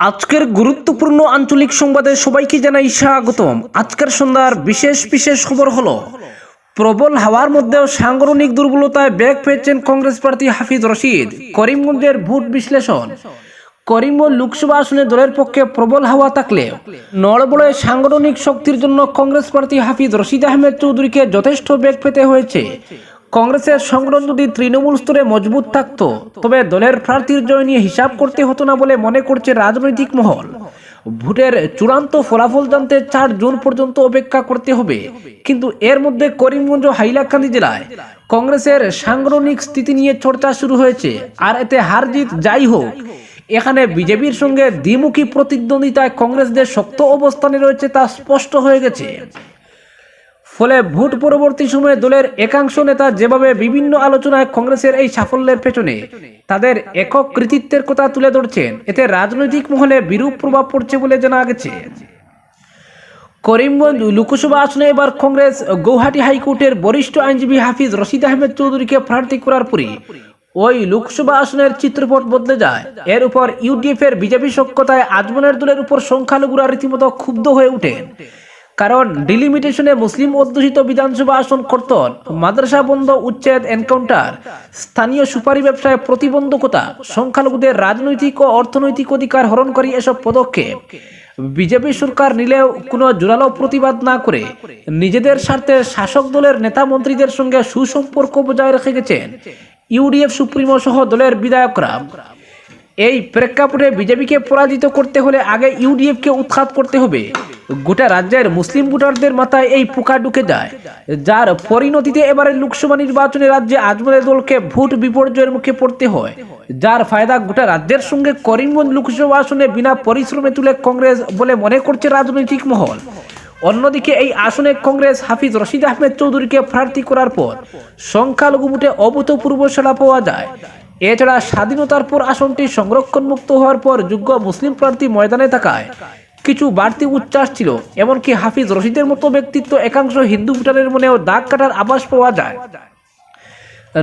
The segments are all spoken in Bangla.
আজকের গুরুত্বপূর্ণ আঞ্চলিক সংবাদে সবাইকে জানাই স্বাগতম। আজকের সন্ধ্যার বিশেষ বিশেষ খবর হলো, প্রবল হাওয়ার মধ্যেও সাংগঠনিক দুর্বলতায় ব্যাগ পেয়েছেন কংগ্রেস প্রার্থী হাফিজ রশিদ। করিমগঞ্জের ভোট বিশ্লেষণ, করিমগঞ্জ লোকসভা আসনে দলের পক্ষে প্রবল হাওয়া থাকলে, নড়বড়ে সাংগঠনিক শক্তির জন্য কংগ্রেস প্রার্থী হাফিজ রশিদ আহমেদ চৌধুরীকে যথেষ্ট বেগ পেতে হয়েছে। কংগ্রেসের সংগঠন যদি তৃণমূল স্তরে মজবুত থাকতো, তবে দলের প্রার্থীর জয় নিয়ে হিসাব করতে হতো না বলে মনে করছে রাজনৈতিক মহল। ভোটের চূড়ান্ত ফলাফল জানতে চার জুন পর্যন্ত অপেক্ষা করতে হবে। কিন্তু এর মধ্যে করিমগঞ্জ, হাইলাকান্দি জেলায় কংগ্রেসের সাংগঠনিক স্থিতি নিয়ে চর্চা শুরু হয়েছে। আর এতে হার জিত যাই হোক, এখানে বিজেপির সঙ্গে দ্বিমুখী প্রতিদ্বন্দ্বিতায় কংগ্রেসদের শক্ত অবস্থানে রয়েছে তা স্পষ্ট হয়ে গেছে। ফলে ভোট পরবর্তী সময়ে দলের একাংশ নেতা যেভাবে বিভিন্ন আলোচনায় কংগ্রেসের এই সাফল্যের পেছনে, তাদের একক কৃতিত্বের কথা তুলে ধরছেন, এতে রাজনৈতিক মহলে বিরূপ প্রভাব পড়ছে বলে জানা গেছে। করিমগঞ্জ লোকসভা আসনে এবার কংগ্রেস, গৌহাটি হাইকোর্টের বরিষ্ঠ আইনজীবী হাফিজ রশিদ আহমেদ চৌধুরীকে প্রার্থী করার পরে ওই লোকসভা আসনের চিত্রপট বদলে যায়। এর উপর ইউডিএফ এর বিজেপি সক্ষতায় আজমনের দলের উপর সংখ্যালঘুরা রীতিমতো ক্ষুব্ধ হয়ে ওঠেন কারণ ডিলিমিটেশনে মুসলিম অধ্যুষিত বিধানসভা আসন কর্তন, মাদ্রাসা বন্ধ, উচ্ছেদ, এনকাউন্টার, স্থানীয় সুপারি ব্যবসায় প্রতিবন্ধকতা, সংখ্যালঘুদের রাজনৈতিক ও অর্থনৈতিক অধিকার হরণকারী এসব পদক্ষেপ। বিজেপি সরকার নিলেও কোনো জোরালো প্রতিবাদ না করে নিজেদের স্বার্থে শাসক দলের নেতা মন্ত্রীদের সঙ্গে সুসম্পর্ক বজায় রেখে গেছেন ইউডিএফ সুপ্রিমো সহ দলের বিধায়করা। এই প্রেক্ষাপটে বিজেপিকে পরাজিত করতে হলে আগে ইউডিএফকে উৎখাত করতে হবে। গোটা রাজ্যের মুসলিম ভোটারদের মাথায় এই পোকা ঢুকে যায়। যার পরিণতিতে এবারে লোকসভা নির্বাচনে রাজ্যে আজমলের দলকে ভোট বিপর্যয়ের মুখে পড়তে হয়। যার ফায়দা গোটা রাজ্যের সঙ্গে করিমগঞ্জ লোকসভা আসনে বিনা পরিশ্রমে তুলে কংগ্রেস বলে মনে করছে রাজনৈতিক মহল। অন্যদিকে এই আসনে কংগ্রেস হাফিজ রশিদ আহমেদ চৌধুরীকে প্রার্থী করার পর সংখ্যালঘু ভোটে অভূতপূর্ব সেরা পাওয়া যায়। এছাড়া স্বাধীনতার পর আসনটি সংরক্ষণ মুক্ত হওয়ার পর যোগ্য মুসলিম প্রার্থী ময়দানে থাকায় কিছু বাড়তি উচ্চাস ছিল। এমনকি হাফিজ রশিদের মতো ব্যক্তিত্ব একাংশ হিন্দু ভোটারের মনেও দাগ কাটার আভাস পাওয়া যায়।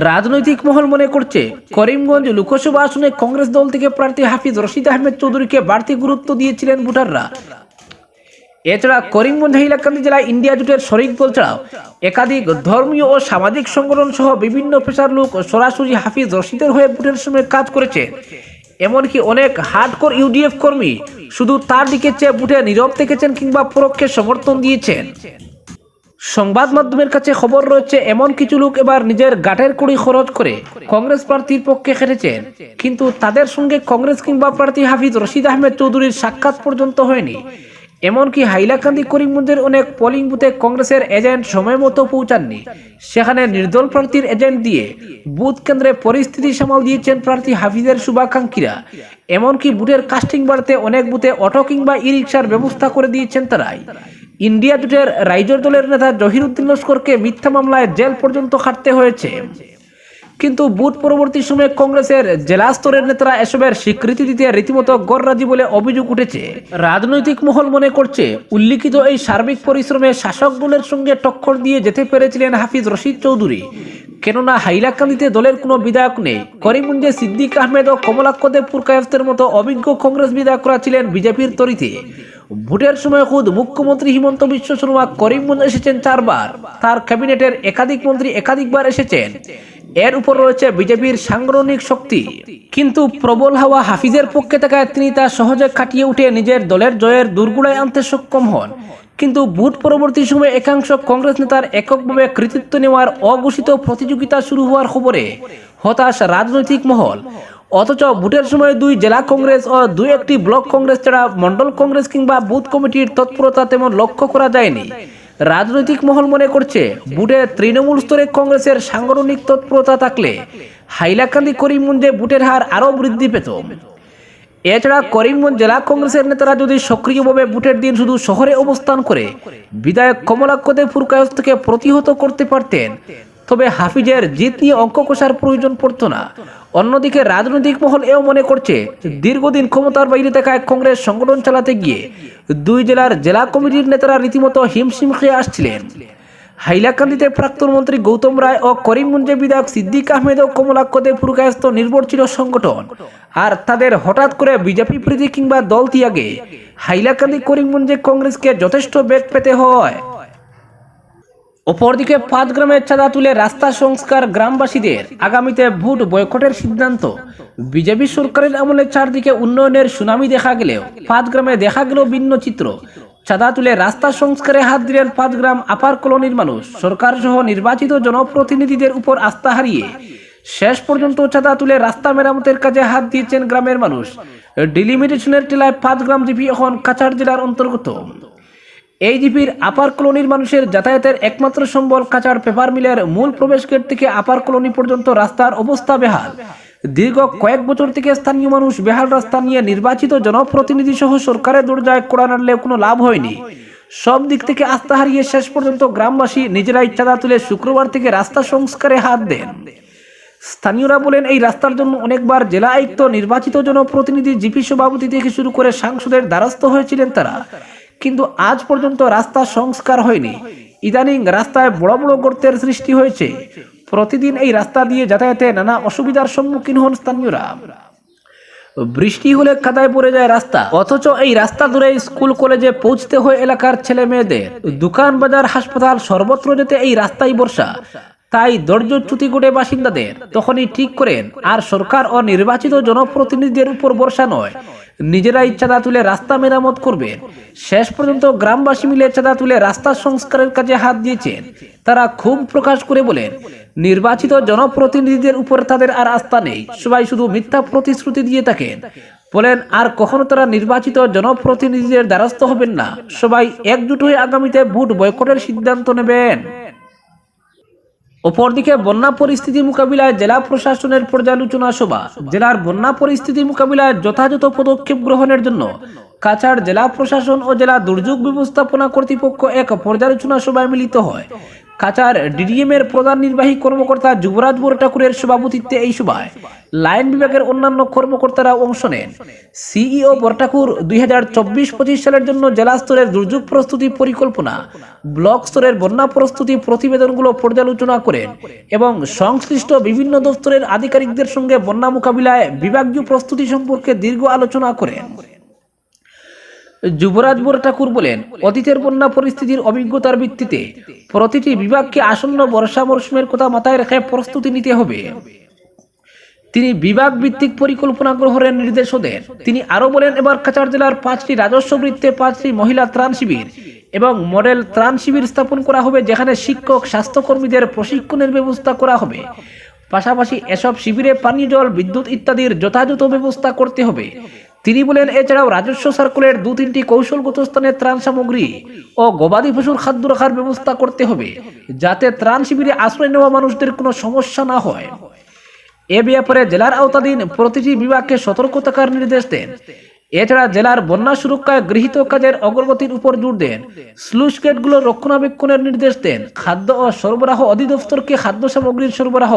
রাজনৈতিক মহল মনে করছে, করিমগঞ্জ লোকসভা আসনে কংগ্রেস দল থেকে প্রার্থী হাফিজ রশিদ আহমেদ চৌধুরীকে বাড়তি গুরুত্ব দিয়েছিলেন ভোটাররা। এছাড়া করিমগঞ্জ হাইলাকান্দি জেলায় ইন্ডিয়া জুটের শরিক দল ছাড়াও একাধিক ধর্মীয় ও সামাজিক সংগঠন সহ বিভিন্ন পেশার লোক সরাসরি হাফিজ রশিদের হয়ে ভোটের সময় কাজ করেছে। এমনকি অনেক হার্ডকোর ইউডিএফ কর্মী শুধু তার দিকে চেয়ে বুটে নীরব থেকেছেন কিংবা পরোক্ষে সমর্থন দিয়েছেন। সংবাদ মাধ্যমের কাছে খবর রয়েছে, এমন কিছু লোক এবার নিজের গাটের কুড়ি খরচ করে কংগ্রেস প্রার্থীর পক্ষে খেটেছেন। কিন্তু তাদের সঙ্গে কংগ্রেস কিংবা প্রার্থী হাফিজ রশিদ আহমেদ চৌধুরীর সাক্ষাৎ পর্যন্ত হয়নি। এমনকি হাইলাকান্দি করিমগঞ্জের অনেক পোলিং বুথে কংগ্রেসের এজেন্ট সময় মতো পৌঁছাননি। সেখানে নির্দল প্রার্থীর এজেন্ট দিয়ে বুথ কেন্দ্রে পরিস্থিতি সামাল দিয়েছেন প্রার্থী হাফিজের শুভাকাঙ্ক্ষীরা। এমনকি বুথের কাস্টিং বাড়তে অনেক বুথে অটো কিংবা ই রিক্সার ব্যবস্থা করে দিয়েছেন তারাই। ইন্ডিয়া জোটের রাইজর দলের নেতা জহিরুদ্দিন লস্করকে মিথ্যা মামলায় জেল পর্যন্ত খাটতে হয়েছে। কিন্তু বুথ পরবর্তী সময়ে কংগ্রেসের জেলা স্তরের নেতারা এসবের স্বীকৃতি দিতে রীতিমতো গররাজি বলে অভিযোগ উঠেছে। রাজনৈতিক মহল মনে করছে, উল্লিখিত এই সার্বিক পরিশ্রমে শাসক দলের সঙ্গে টক্কর দিয়ে যেতে পেরেছিলেন হাফিজ রশিদ চৌধুরী। কেননা হাইলাকান্দিতে দলের কোনো বিধায়ক নেই। করিমগঞ্জে সিদ্দিক আহমেদ ও কমলাক্ষদেব পুরকায়স্তের মতো অভিজ্ঞ কংগ্রেস বিধায়করা ছিলেন বিজেপির তরিতে। ভোটের সময় খুদ মুখ্যমন্ত্রী হিমন্ত বিশ্ব শর্মা করিমগঞ্জ এসেছেন চারবার। তার ক্যাবিনেটের একাধিক মন্ত্রী একাধিকবার এসেছেন। এর উপর রয়েছে বিজেপির সাংগঠনিক শক্তি। কিন্তু প্রবল হাওয়া হাফিজের পক্ষে থাকায় তিনি তা সহজে কাটিয়ে উঠে নিজের দলের জয়ের দুর্গুড়ায় আনতে সক্ষম হন। কিন্তু বুথ পরবর্তী সময়ে একাংশ কংগ্রেস নেতার এককভাবে কৃতিত্ব নেওয়ার অঘোষিত প্রতিযোগিতা শুরু হওয়ার খবরে হতাশ রাজনৈতিক মহল। অথচ ভোটের সময় দুই জেলা কংগ্রেস ও দুই একটি ব্লক কংগ্রেস ছাড়া মন্ডল কংগ্রেস কিংবা বুথ কমিটির তৎপরতা তেমন লক্ষ্য করা যায়নি। রাজনৈতিক মহল মনে করছে, বুটে তৃণমূল স্তরে কংগ্রেসের সাংগঠনিক তৎপরতা থাকলে হাইলাকান্দি করিমগঞ্জে বুটের হার আরও বৃদ্ধি পেত। এছাড়া করিমগঞ্জ জেলা কংগ্রেসের নেতারা যদি সক্রিয়ভাবে বুটের দিন শুধু শহরে অবস্থান করে, বিধায়ক কমলাক্ষদে ফুরকায়স্তকে প্রতিহত করতে পারতেন তবে হাফিজের জিত নিয়ে অঙ্ক কষার প্রয়োজন পড়তো না। অন্যদিকে রাজনৈতিক মহল এও মনে করছে দীর্ঘদিন ক্ষমতার বাইরে থাকায় কংগ্রেস সংগঠন চালাতে গিয়ে দুই জেলার জেলা কমিটির নেতারা রীতিমতো হিমশিম খেয়ে আসছিলেন। হাইলাকান্দিতে প্রাক্তন মন্ত্রী গৌতম রায় ও করিমগঞ্জে বিধায়ক সিদ্দিক আহমেদ ও কমলাক্ষদে পুরকায়স্ত নির্ভর ছিল সংগঠন। আর তাদের হঠাৎ করে বিজেপি প্রীতি কিংবা দল ত্যাগে হাইলাকান্দি করিমগঞ্জে কংগ্রেসকে যথেষ্ট বেগ পেতে হয়। অপরদিকে পাঁচ গ্রামের চাঁদা তুলে রাস্তা সংস্কার গ্রামবাসীদের আগামীতে ভোট বয়কটের সিদ্ধান্ত। বিজেপি সরকারের আমলে চারদিকে উন্নয়নের সুনামি দেখা গেলেও পাঁচ গ্রামে দেখা গেল ভিন্ন চিত্র। চাঁদা তুলে রাস্তা সংস্কারে হাত দিলেন পাঁচ গ্রাম আপার কলোনির মানুষ। সরকার সহ নির্বাচিত জনপ্রতিনিধিদের উপর আস্থা হারিয়ে শেষ পর্যন্ত চাঁদা তুলে রাস্তা মেরামতের কাজে হাত দিয়েছেন গ্রামের মানুষ। ডিলিমিটেশনের টেলায় পাঁচ গ্রাম জিপি এখন কাছাড় জেলার অন্তর্গত। এই জিপির আপার কলোনির মানুষের যাতায়াতের একমাত্র সম্বল কাচার পেপার মিলের মূল প্রবেশ গেট থেকে আপার কলোনি পর্যন্ত রাস্তার অবস্থা বেহাল। দীর্ঘ কয়েক বছর থেকে স্থানীয় মানুষ বেহাল রাস্তা নিয়ে নির্বাচিত জনপ্রতিনিধি সহ সরকারের দরজায় কোড়া নাড়লে কোনো লাভ হয়নি। সব দিক থেকে আস্থা হারিয়ে শেষ পর্যন্ত গ্রামবাসী নিজেরাই চাঁদা তুলে শুক্রবার থেকে রাস্তা সংস্কারে হাত দেন। স্থানীয়রা বলেন, এই রাস্তার জন্য অনেকবার জেলা আয়ুক্ত, নির্বাচিত জনপ্রতিনিধি, জিপি সভাপতি থেকে শুরু করে সাংসদের দ্বারস্থ হয়েছিলেন তারা। কিন্তু আজ পর্যন্ত রাস্তা সংস্কার হয়নি। ইদানিং রাস্তায় বড় বড় গর্তের সৃষ্টি হয়েছে। প্রতিদিন এই রাস্তা দিয়ে যাতায়াতে নানা অসুবিধার সম্মুখীন হন স্থানীয়রা। বৃষ্টি হলে কাদায় পড়ে যায় রাস্তা। অথচ এই রাস্তা ধরে স্কুল, কলেজে পৌঁছতে হয় এলাকার ছেলে মেয়েদের দোকান, বাজার, হাসপাতাল সর্বত্র যেতে এই রাস্তাই বর্ষা। তাই দর্জচ্যুতি গোটে বাসিন্দাদের। তখনই ঠিক করেন, আর সরকার ও নির্বাচিত জনপ্রতিনিধিদের উপর বর্ষা নয়। নিজেরাই চাঁদা তুলে রাস্তা মেরামত করবেন শেষ পর্যন্ত গ্রামবাসী মিলে চাঁদা তুলে রাস্তা সংস্কারের কাজে হাত দিয়েছেন। তারা খুব প্রকাশ করে বলেন, নির্বাচিত জনপ্রতিনিধিদের উপর তাদের আর আস্থা নেই। সবাই শুধু মিথ্যা প্রতিশ্রুতি দিয়ে থাকেন। বলেন, আর কখনো তারা নির্বাচিত জনপ্রতিনিধিদের দ্বারস্থ হবেন না। সবাই একজুট হয়ে আগামীতে ভোট বয়কটের সিদ্ধান্ত নেবেন। অপরদিকে বন্যা পরিস্থিতি মোকাবিলায় জেলা প্রশাসনের পর্যালোচনা সভা। জেলার বন্যা পরিস্থিতি মোকাবিলায় যথাযথ পদক্ষেপ গ্রহণের জন্য কাছাড় জেলা প্রশাসন ও জেলা দুর্যোগ ব্যবস্থাপনা কর্তৃপক্ষ এক পর্যালোচনা সভায় মিলিত হয়। কাছাড় ডিডিএম এর প্রধান নির্বাহী কর্মকর্তা যুবরাজ বড় ঠাকুরের সভাপতিত্বে এই সভায় লাইন বিভাগের অন্যান্য কর্মকর্তারা অংশ নেন। সিইও বরঠাকুর দুই হাজার চব্বিশ পঁচিশ সালের জন্য জেলা স্তরের দুর্যোগ প্রস্তুতি পরিকল্পনা, ব্লক স্তরের বন্যা প্রস্তুতি প্রতিবেদনগুলো পর্যালোচনা করেন এবং সংশ্লিষ্ট বিভিন্ন দপ্তরের আধিকারিকদের সঙ্গে বন্যা মোকাবিলায় বিভাগীয় প্রস্তুতি সম্পর্কে দীর্ঘ আলোচনা করেন। যুবরাজ বড় ঠাকুর বলেন, অতীতের বন্যা পরিস্থিতির অভিজ্ঞতার ভিত্তিতে প্রতিটি বিভাগকে আসন্ন বর্ষা মরশুমের কথা মাথায় রেখে প্রস্তুতি নিতে হবে। তিনি বিভাগ ভিত্তিক পরিকল্পনা গ্রহণের নির্দেশও দেন। তিনি আরও বলেন, এবার কাছাড় জেলার পাঁচটি রাজস্ব বৃত্তে পাঁচটি মহিলা ত্রাণ শিবির এবং মডেল ত্রাণ শিবির স্থাপন করা হবে, যেখানে শিক্ষক, স্বাস্থ্যকর্মীদের প্রশিক্ষণের ব্যবস্থা করা হবে। পাশাপাশি এসব শিবিরে পানীয় জল, বিদ্যুৎ ইত্যাদির যথাযথ ব্যবস্থা করতে হবে। তিনি বলেন, এছাড়াও রাজস্ব সার্কুলের দু তিনটি কৌশলগত স্থানে ত্রাণ সামগ্রী ও গবাদি পশুর খাদ্য রাখার ব্যবস্থা করতে হবে, যাতে ত্রাণ শিবিরে আশ্রয় নেওয়া মানুষদের কোনো সমস্যা না হয়। এ ব্যাপারে জেলার আওতাধীন প্রতিটি বিভাগকে সতর্ক থাকার নির্দেশ দেন। এছাড়া জেলার বন্যা সুরক্ষায় গৃহীত কাজের অগ্রগতির উপর জোর দেন। স্লুস গেটগুলো রক্ষণাবেক্ষণের নির্দেশ দেন। খাদ্য ও সরবরাহ অধিদপ্তরকে খাদ্য সামগ্রীর সরবরাহ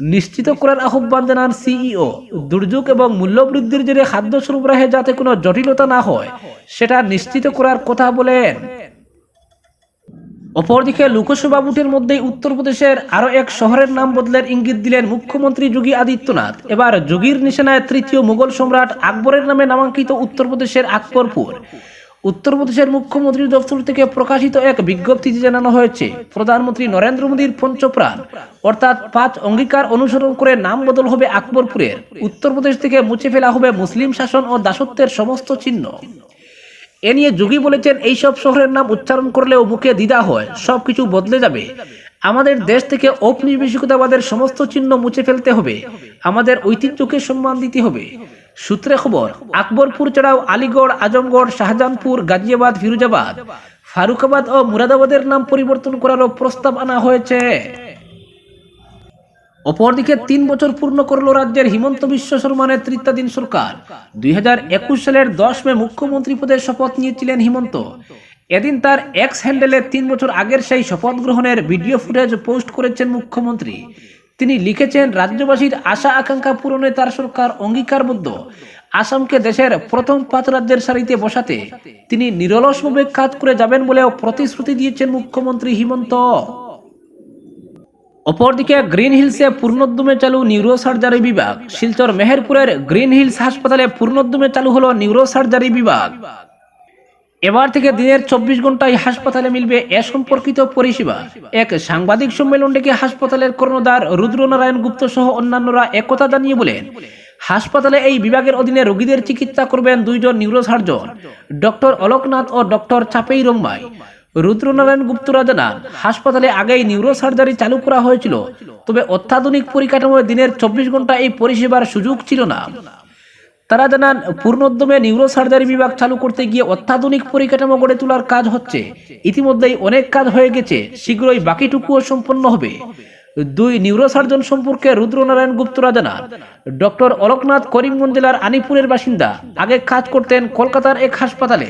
নিশ্চিত করার আহ্বান জানান সিইও দুর্যোগ এবং মূল্যবৃদ্ধির জেরে খাদ্য সরবরাহে যাতে কোনো জটিলতা না হয়, সেটা নিশ্চিত করার কথা বলেন। অপরদিকে লোকসভা ভোটের মধ্যেই উত্তরপ্রদেশের আরও এক শহরের নাম বদলের ইঙ্গিত দিলেন মুখ্যমন্ত্রী যোগী আদিত্যনাথ। এবার যোগীর নিশানায় তৃতীয় মুঘল সম্রাট আকবরের নামে নামাঙ্কিত উত্তরপ্রদেশের আকবরপুর। উত্তরপ্রদেশের মুখ্যমন্ত্রীর দপ্তর থেকে প্রকাশিত এক বিজ্ঞপ্তিতে জানানো হয়েছে, প্রধানমন্ত্রী নরেন্দ্র মোদীর পঞ্চপ্রাণ অর্থাৎ পাঁচ অঙ্গীকার অনুসরণ করে নাম বদল হবে আকবরপুরের, উত্তরপ্রদেশ থেকে মুছে ফেলা হবে মুসলিম শাসন ও দাসত্বের সমস্ত চিহ্ন। এ নিয়ে যোগী বলেছেন, এইসব শহরের নাম উচ্চারণ করলেও মুখে দ্বিধা হয়, সবকিছু বদলে যাবে। আমাদের দেশ থেকে ঔপনিবেশিকতাবাদের সমস্ত চিহ্ন মুছে ফেলতে হবে। আমাদের ঐতিহ্যকে সম্মান দিতে হবে। সূত্রে খবর, আকবরপুর ছাড়াও আলিগড়, আজমগড়, শাহজাহানপুর, গাজিয়াবাদ, ফিরোজাবাদ। ফারুকাবাদ ও মুরাদাবাদের নাম পরিবর্তন করারও প্রস্তাব আনা হয়েছে। অপরদিকে তিন বছর পূর্ণ করল রাজ্যের হিমন্ত বিশ্ব শর্মা নেতৃত্বাধীন সরকার। দুই হাজার একুশ সালের দশ মে মুখ্যমন্ত্রী পদে শপথ নিয়েছিলেন হিমন্ত। এদিন তার এক্স হ্যান্ডেলে তিন বছর আগের সেই শপথ গ্রহণের ভিডিও ফুটেজ পোস্ট করেছেন মুখ্যমন্ত্রী। তিনি লিখেছেন, রাজ্যবাসীর আশা, আকাঙ্ক্ষা পূরণে তার সরকার অঙ্গীকারবদ্ধ। আসামকে দেশের প্রথম পাঁচ রাজ্যের সারিতে বসাতে তিনি নিরলসভাবে কাজ করে যাবেন বলেও প্রতিশ্রুতি দিয়েছেন মুখ্যমন্ত্রী হিমন্ত। অপরদিকে গ্রিন হিলসে পূর্ণোদ্যমে চালু নিউরো সার্জারি বিভাগ। শিলচর মেহেরপুরের গ্রিন হিলস হাসপাতালে পূর্ণোদ্যমে চালু হলো নিউরো সার্জারি বিভাগ। এবার থেকে দিনের চব্বিশ ঘন্টায় হাসপাতালে মিলবে এ সম্পর্কিত পরিষেবা। এক সাংবাদিক সম্মেলন ডেকে হাসপাতালের কর্ণধার রুদ্রনারায়ণ গুপ্ত সহ অন্যান্যরা একথা জানিয়ে বলেন, হাসপাতালে এই বিভাগের অধীনে রোগীদের চিকিৎসা করবেন দুইজন নিউরোসার্জন, ডক্টর অলোকনাথ ও ডক্টর চাপেই রংমাই রুদ্রনারায়ণ গুপ্তরা জানান, হাসপাতালে আগেই নিউরোসার্জারি চালু করা হয়েছিল, তবে অত্যাধুনিক পরিকাঠামোয় দিনের চব্বিশ ঘণ্টা এই পরিষেবার সুযোগ ছিল না। তারা জানান, পূর্ণোদ্যমে নিউরো সার্জারি বিভাগ চালু করতে গিয়ে অত্যাধুনিক পরিকাঠামো গড়ে তোলার কাজ হচ্ছে। ইতিমধ্যেই অনেক কাজ হয়ে গেছে, শীঘ্রই বাকিটুকুও সম্পন্ন হবে। দুই নিউরোসার্জন সম্পর্কে রুদ্রনারায়ণ গুপ্তরা জানান, ডক্টর অলোকনাথ করিমগঞ্জ জেলার আনিপুরের বাসিন্দা, আগে কাজ করতেন কলকাতার এক হাসপাতালে।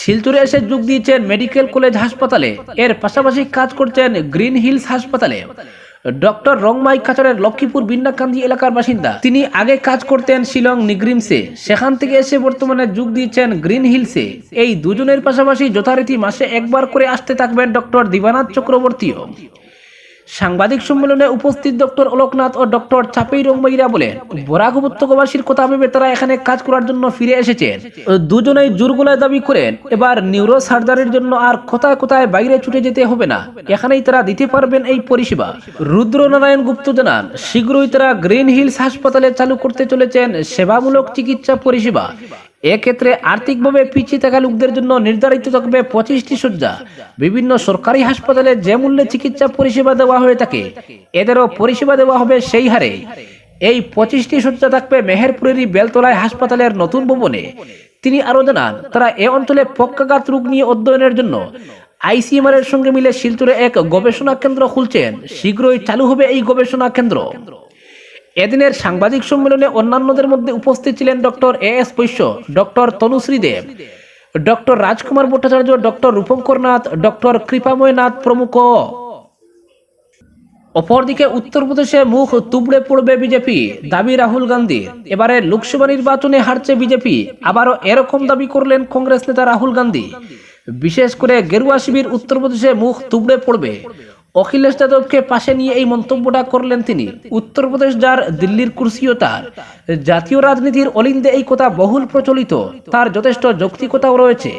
শিলচরে এসে যোগ দিয়েছেন মেডিকেল কলেজ হাসপাতালে, এর পাশাপাশি কাজ করছেন গ্রিন হিলস হাসপাতালে। ডক্টর রংমাই খাচরের লক্ষ্মীপুর বিন্নাকান্দি এলাকার বাসিন্দা। তিনি আগে কাজ করতেন শিলং নিগ্রিমসে। সেখান থেকে এসে বর্তমানে যোগ দিয়েছেন গ্রিন হিলসে। এই দুজনের পাশাপাশি যথারীতি মাসে একবার করে আসতে থাকবেন ডক্টর দিবানাথ চক্রবর্তীও। সাংবাদিক সম্মেলনে উপস্থিত ডক্টর অলোকনাথ ও ডক্টর চাপেই রংমাইরা বলেন, বরাক উপত্যকাবাসীর কথা ভেবে তারা এখানে কাজ করার জন্য ফিরে এসেছেন দুজনেই জোরগুলায় দাবি করেন, এবার নিউরো সার্জারির জন্য আর কোথায় কোথায় বাইরে ছুটে যেতে হবে না, এখানেই তারা দিতে পারবেন এই পরিষেবা। রুদ্রনারায়ণ গুপ্ত জানান, শীঘ্রই তারা গ্রিন হিলস হাসপাতালে চালু করতে চলেছেন সেবামূলক চিকিৎসা পরিষেবা। এক্ষেত্রে আর্থিকভাবে পিছিয়ে থাকা লোকদের জন্য নির্ধারিত থাকবে পঁচিশটি শয্যা। বিভিন্ন সরকারি হাসপাতালে যে মূল্যে চিকিৎসা পরিষেবা দেওয়া হয়ে থাকে, এদেরও পরিষেবা দেওয়া হবে সেই হারে। এই পঁচিশটি শয্যা থাকবে মেহেরপুরেরই বেলতলায় হাসপাতালের নতুন ভবনে। তিনি আরও জানান, তারা এ অঞ্চলে পক্ষাঘাত রোগ নিয়ে অধ্যয়নের জন্য আইসিএমআর এর সঙ্গে মিলে শিলচরে এক গবেষণা কেন্দ্র খুলছেন। শীঘ্রই চালু হবে এই গবেষণা কেন্দ্র। এদিনের সাংবাদিক সম্মেলনে অন্যান্যদের মধ্যে উপস্থিত ছিলেন doctor A S Baishya, doctor Tanushree Deb, doctor Rajkumar Bhattacharya, doctor Rupankar Nath, doctor Kripamay Nath প্রমুখ। অপরদিকে উত্তরপ্রদেশে মুখ তুবড়ে পড়বে বিজেপি, দাবি রাহুল গান্ধী। এবারে লোকসভা নির্বাচনে হারছে বিজেপি, আবারও এরকম দাবি করলেন কংগ্রেস নেতা রাহুল গান্ধী। বিশেষ করে গেরুয়া শিবির উত্তরপ্রদেশে মুখ তুবড়ে পড়বে। অখিলেশ যাদবকে পাশে নিয়ে এই মন্তব্যটা করলেন তিনি। উত্তরপ্রদেশ যার দিল্লির কুর্সিও তার। জাতীয় রাজনীতির অলিন্দে এই কথা বহুল প্রচলিত। তার যথেষ্ট যৌক্তিকতাও রয়েছে।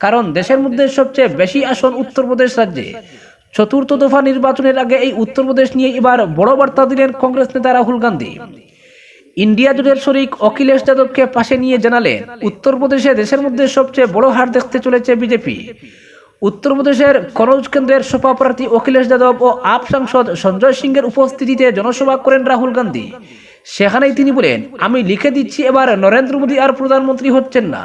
কারণ দেশের মধ্যে সবচেয়ে বেশি আসন উত্তরপ্রদেশ রাজ্যে। চতুর্থ দফা নির্বাচনের আগে এই উত্তরপ্রদেশ নিয়ে এবার বড় বার্তা দিলেন কংগ্রেস নেতা রাহুল গান্ধী। ইন্ডিয়া জোটের শরিক অখিলেশ যাদবকে পাশে নিয়ে জানালেন, উত্তরপ্রদেশে দেশের মধ্যে সবচেয়ে বড় হার দেখতে চলেছে বিজেপি। উত্তরপ্রদেশের কনৌজ কেন্দ্রের সভাপ্রার্থী অখিলেশ যাদব ও আপ সাংসদ সঞ্জয় সিংয়ের উপস্থিতিতে জনসভা করেন রাহুল গান্ধী। সেখানেই তিনি বলেন, আমি লিখে দিচ্ছি এবার নরেন্দ্র মোদী আর প্রধানমন্ত্রী হচ্ছেন না।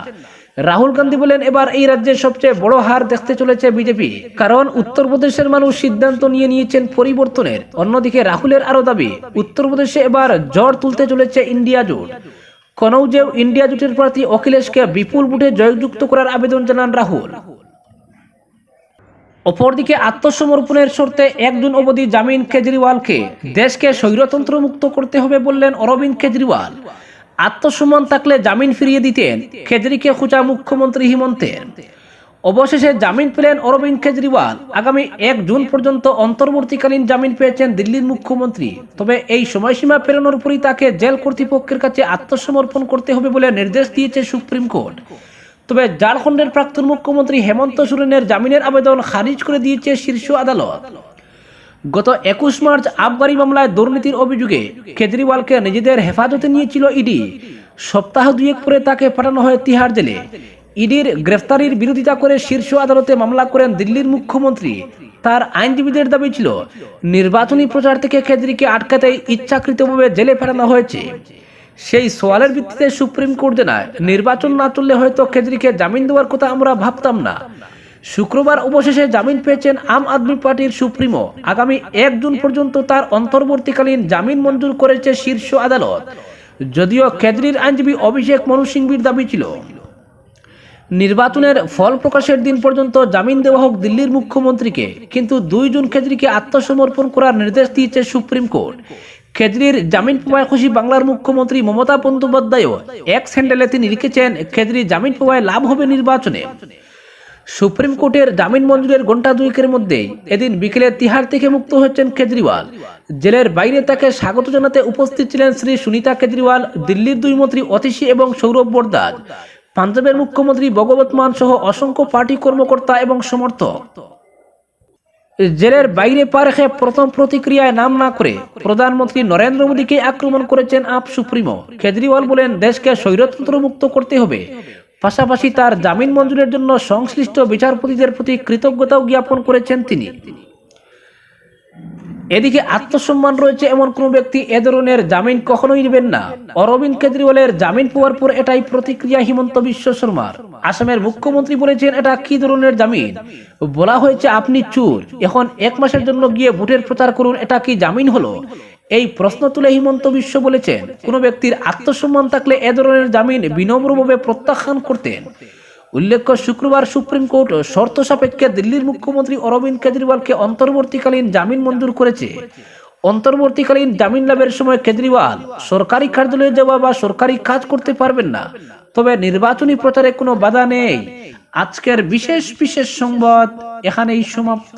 রাহুল গান্ধী বলেন, এবার এই রাজ্যের সবচেয়ে বড় হার দেখতে চলেছে বিজেপি। কারণ উত্তরপ্রদেশের মানুষ সিদ্ধান্ত নিয়ে নিয়েছেন পরিবর্তনের। অন্যদিকে রাহুলের আরও দাবি, উত্তরপ্রদেশে এবার জ্বর তুলতে চলেছে ইন্ডিয়া জোট। কনৌজেও ইন্ডিয়া জোটের প্রার্থী অখিলেশকে বিপুল ভোটে জয়যুক্ত করার আবেদন জানান রাহুল। অপরদিকে আত্মসমর্পণের শর্তে এক জুন অবধি জামিন কেজরিওয়ালকে দেশকে স্বৈরতন্ত্র মুক্ত করতে হবে বললেন অরবিন্দ কেজরিওয়াল। আত্মসম্মান থাকলে জামিন ফিরিয়ে দিতেন কেজরিকে খোঁচা মুখ্যমন্ত্রী হিমন্তের। অবশেষে জামিন পেলেন অরবিন্দ কেজরিওয়াল। আগামী এক জুন পর্যন্ত অন্তর্বর্তীকালীন জামিন পেয়েছেন দিল্লির মুখ্যমন্ত্রী। তবে এই সময়সীমা পেরোনোর উপরই তাকে জেল কর্তৃপক্ষের কাছে আত্মসমর্পণ করতে হবে বলে নির্দেশ দিয়েছে সুপ্রিম কোর্ট। তবে ঝাড়খণ্ডের প্রাক্তন মুখ্যমন্ত্রী হেমন্ত সোরেনের জামিনের আবেদন খারিজ করে দিয়েছে শীর্ষ আদালত। গত একুশ মার্চ আবগারি মামলায় দুর্নীতির অভিযোগে কেজরিওয়ালকে নিজেদের হেফাজতে নিয়েছিল ইডি। সপ্তাহ দুয়েক পরে তাকে পাঠানো হয় তিহার জেলে। ইডির গ্রেফতারির বিরোধিতা করে শীর্ষ আদালতে মামলা করেন দিল্লির মুখ্যমন্ত্রী। তার আইনজীবীদের দাবি ছিল, নির্বাচনী প্রচার থেকে কেজরিকে আটকাতে ইচ্ছাকৃতভাবে জেলে পাঠানো হয়েছে। সেই সোয়ালের ভিত্তিতে সুপ্রিম কোর্ট জানায় নির্বাচন না চললে হয়তো কেজরিকে জামিন দেওয়ার কথা আমরা ভাবতাম না। শুক্রবার অবশেষে জামিন পেয়েছেন আম আদমি পার্টির সুপ্রিমো। আগামী এক জুন পর্যন্ত তার অন্তর্বর্তীকালীন জামিন মঞ্জুর করেছে শীর্ষ আদালত। যদিও কেজরির আইনজীবী অভিষেক মনু সিংভির দাবি ছিল। নির্বাচনের ফল প্রকাশের দিন পর্যন্ত জামিন দেওয়া হোক দিল্লির মুখ্যমন্ত্রীকে, কিন্তু দুই জুন কেজরিকে আত্মসমর্পণ করার নির্দেশ দিয়েছে সুপ্রিম কোর্ট। কেজরির জামিন পাওয়ায় খুশি বাংলার মুখ্যমন্ত্রী মমতা বন্দ্যোপাধ্যায়ও। এক স্যান্ডেলে তিনি লিখেছেন কেজরি জামিন পাওয়ায় লাভ হবে নির্বাচনে। সুপ্রিম কোর্টের জামিন মঞ্জুরের ঘণ্টা দুয়েকের মধ্যেই এদিন বিকেলে তিহার থেকে মুক্ত হচ্ছেন কেজরিওয়াল। জেলের বাইরে তাকে স্বাগত জানাতে উপস্থিত ছিলেন শ্রী সুনিতা কেজরিওয়াল, দিল্লির দুই মন্ত্রী অতিশী এবং সৌরভ বরদাজ। পাঞ্জাবের মুখ্যমন্ত্রী ভগবত মান সহ অসংখ্য পার্টি কর্মকর্তা এবং সমর্থক। জেলের বাইরে পা রেখে প্রথম প্রতিক্রিয়ায় নাম না করে প্রধানমন্ত্রী নরেন্দ্র মোদীকে আক্রমণ করেছেন আপ সুপ্রিমো। কেজরিওয়াল বলেন, দেশকে স্বৈরতন্ত্র মুক্ত করতে হবে। পাশাপাশি তার জামিন মঞ্জুরের জন্য সংশ্লিষ্ট বিচারপতিদের প্রতি কৃতজ্ঞতাও জ্ঞাপন করেছেন তিনি। এদিকে আত্মসম্মান রয়েছে এমন কোন ব্যক্তি এ ধরনের জামিন কখনোই নেবেন না। অরবিন্দ কেজরিওয়ালের জামিন পাওয়ার পর এটাই প্রতিক্রিয়া হিমন্ত বিশ্ব শর্মার। আসামের মুখ্যমন্ত্রী বলেছেন, এটা কি ধরনের জামিন? বলা হয়েছে, আপনি চুর। এখন এক মাসের জন্য গিয়ে ভোটের প্রচার করুন, এটা কি জামিন হলো? এই প্রশ্ন তুলে হিমন্ত বিশ্ব বলেছেন, কোন ব্যক্তির আত্মসম্মান থাকলে এ ধরনের জামিন বিনম্রভাবে প্রত্যাখ্যান করতেন। উল্লেখ্য, শুক্রবার সুপ্রিম কোর্ট শর্ত সাপেক্ষে দিল্লির মুখ্যমন্ত্রী অরবিন্দ কেজরিওয়ালকে অন্তর্বর্তীকালীন জামিন মঞ্জুর করেছে। অন্তর্বর্তীকালীন জামিন লাভের সময় কেজরিওয়াল সরকারি কার্যালয়ে যাওয়া বা সরকারি কাজ করতে পারবেন না। তবে নির্বাচনী প্রচারে কোনো বাধা নেই। আজকের বিশেষ বিশেষ সংবাদ এখানেই সমাপ্ত।